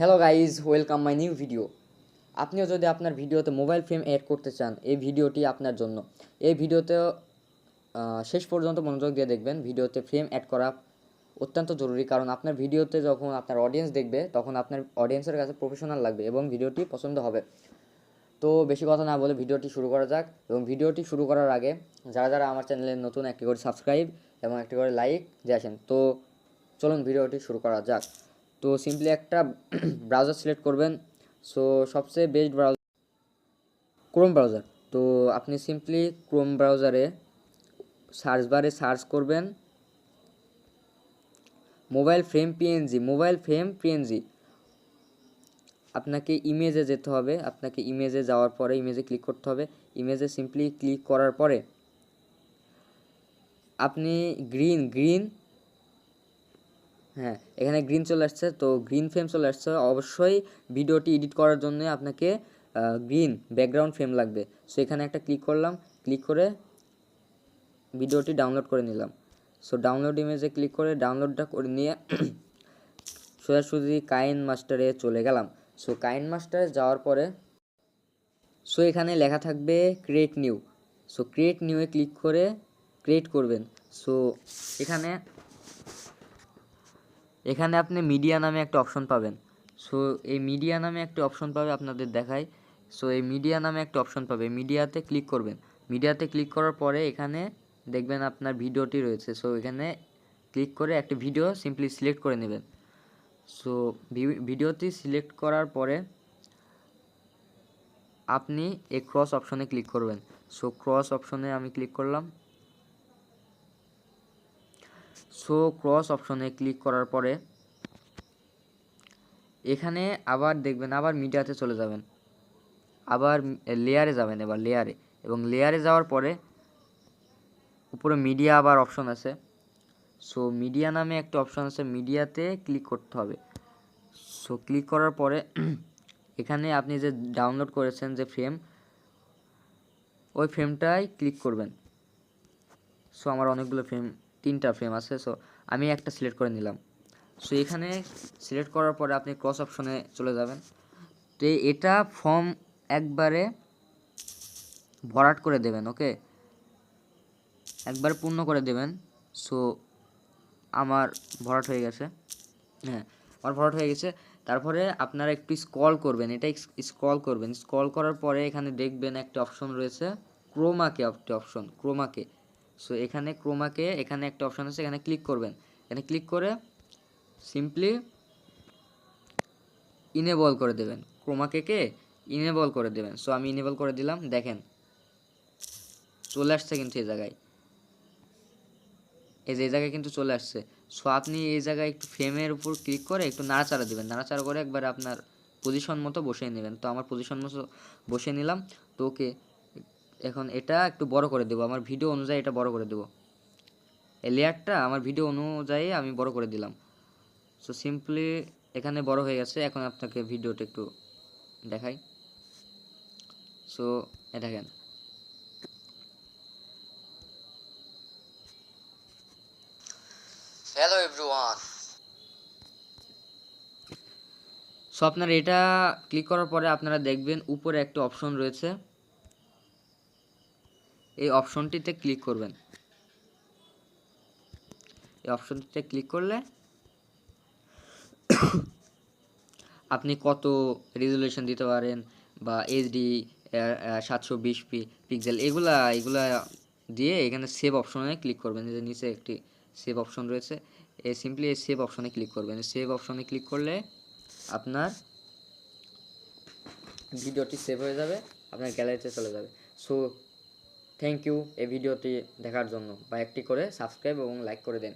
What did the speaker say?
Hello guys welcome my new video আপনিও যদি আপনার ভিডিওতে মোবাইল ফ্রেম অ্যাড করতে চান, এই ভিডিওটি আপনার জন্য। এই ভিডিওতে শেষ পর্যন্ত মনোযোগ দিয়ে দেখবেন ভিডিওতে ফ্রেম অ্যাড করা অত্যন্ত জরুরি। কারণ আপনার ভিডিওতে যখন আপনার অডিয়েন্স দেখবে, তখন আপনার অডিয়েন্সের কাছে প্রফেশনাল লাগবে এবং ভিডিওটি পছন্দ হবে। তো বেশি কথা না বলে ভিডিওটি শুরু করা যাক। এবং ভিডিওটি শুরু করার আগে, যারা যারা আমার চ্যানেলে নতুন, একটি করে সাবস্ক্রাইব এবং একটি করে লাইক দিয়ে আসেন। তো চলুন ভিডিওটি শুরু করা যাক। তো সিম্পলি একটা ব্রাউজার সিলেক্ট করবেন। সো সবচেয়ে বেস্ট ব্রাউজার ক্রোম ব্রাউজার তো আপনি সিম্পলি ক্রোম ব্রাউজারে সার্চ বারে সার্চ করবেন। Mobile frame PNG mobile frame PNG আপনাকে ইমেজে যেতে হবে। আপনাকে ইমেজে যাওয়ার পরে ইমেজে ক্লিক করতে হবে। ইমেজে সিম্পলি ক্লিক করার পরে আপনি গ্রিন গ্রিন হ্যাঁ এখানে গ্রিন চলে আসছে। তো গ্রিন ফ্রেম চলে আসছে। অবশ্যই ভিডিওটি এডিট করার জন্য আপনাকে গ্রিন ব্যাকগ্রাউন্ড ফ্রেম লাগবে। সো এখানে একটা ক্লিক করলাম। ক্লিক করে ভিডিওটি ডাউনলোড করে নিলাম। সো ডাউনলোড ইমেজে ক্লিক করে ডাউনলোডটা করে নিয়ে সোজাসুজি কাইন মাস্টারে চলে গেলাম। সো কাইন মাস্টারে যাওয়ার পরে সো এখানে লেখা থাকবে ক্রিয়েট নিউ সো ক্রিয়েট নিউয়ে ক্লিক করে ক্রিয়েট করবেন। সো এখানে এখানে আপনি মিডিয়া নামে একটা অপশন পাবেন। সো এই মিডিয়া নামে একটা অপশন পাবে আপনাদের দেখায়। সো এই মিডিয়া নামে একটা অপশন পাবে। মিডিয়াতে ক্লিক করবেন। মিডিয়াতে ক্লিক করার পরে এখানে দেখবেন আপনার ভিডিওটি রয়েছে। সো এখানে ক্লিক করে একটা ভিডিও সিম্পলি সিলেক্ট করে নেবেন। সো ভিডিওটি সিলেক্ট করার পরে আপনি এই ক্রস অপশনে ক্লিক করবেন। সো ক্রস অপশনে আমি ক্লিক করলাম। সো ক্রস অপশনে ক্লিক করার পরে এখানে আবার দেখবেন আবার মিডিয়াতে চলে যাবেন। আবার লেয়ারে যাবেন এবার লেয়ারে এবং লেয়ারে যাওয়ার পরে উপরে মিডিয়া আবার অপশন আছে। সো মিডিয়া নামে একটা অপশন আছে মিডিয়াতে ক্লিক করতে হবে। সো ক্লিক করার পরে এখানে আপনি যে ডাউনলোড করেছেন যে ফ্রেম ওই ফ্রেমটাই ক্লিক করবেন। সো আমার অনেকগুলো ফ্রেম তিনটা ফ্রেম আছে সো আমি একটা সিলেক্ট করে নিলাম। সো এখানে সিলেক্ট করার পরে আপনি ক্রস অপশনে চলে যাবেন। তো এটা ফর্ম একবারে ভরাট করে দেবেন ওকে একবার পূর্ণ করে দেবেন সো আমার ভরাট হয়ে গেছে। হ্যাঁ আমার ভরাট হয়ে গেছে। তারপরে আপনারা একটু স্ক্রল করবেন, এটা স্ক্রল করবেন। স্ক্রল করার পরে এখানে দেখবেন একটা অপশন রয়েছে ক্রোমাকে একটি অপশন ক্রোমাকে সো এখানে ক্রোমাকে এখানে একটা অপশন আছে, এখানে ক্লিক করবেন। এখানে ক্লিক করে সিম্পলি ইনেবল করে দেবেন। ক্রোমাকে কে ইনেবল করে দেবেন। সো আমি ইনেবল করে দিলাম, দেখেন। চলে আসছে কিন্তু এই জায়গায়। এই যে এই জায়গায় কিন্তু চলে আসছে। সো আপনি এই জায়গায় একটু ফ্রেমের উপর ক্লিক করে একটু নাড়াচাড়া দেবেন। নাড়াচাড়া করে একবার আপনার পজিশন মতো বসিয়ে নেবেন। তো, আমার পজিশন মতো বসিয়ে নিলাম। তো ওকে এখন এটা একটু বড় করে দেবো আমার ভিডিও অনুযায়ী এটা বড় করে দেবো। এই লেয়ারটা আমার ভিডিও অনুযায়ী আমি বড় করে দিলাম। সো সিম্পলি এখানে বড় হয়ে গেছে এখন আপনাকে ভিডিওটা একটু দেখাই। সো দেখেন। হ্যালো এভরিওয়ান সো আপনার এটা ক্লিক করার পরে আপনারা দেখবেন উপরে একটা অপশন রয়েছে। এই অপশনটিতে ক্লিক করবেন। এই অপশনটিতে ক্লিক করলে আপনি কত রেজুলেশন দিতে পারেন বা এইচডি সাতশো বিশ পি পিক্সেল এগুলা এগুলা দিয়ে এখানে সেভ অপশনে ক্লিক করবেন। যে নিচে একটি সেভ অপশন রয়েছে এই সিম্পলি এই সেভ অপশনে ক্লিক করবেন। সেভ অপশনে ক্লিক করলে আপনার ভিডিওটি সেভ হয়ে যাবে, আপনার গ্যালারিতে চলে যাবে। সো থ্যাংক ইউ এই ভিডিওটি দেখার জন্য। বা একটি করে সাবস্ক্রাইব এবং লাইক করে দেন।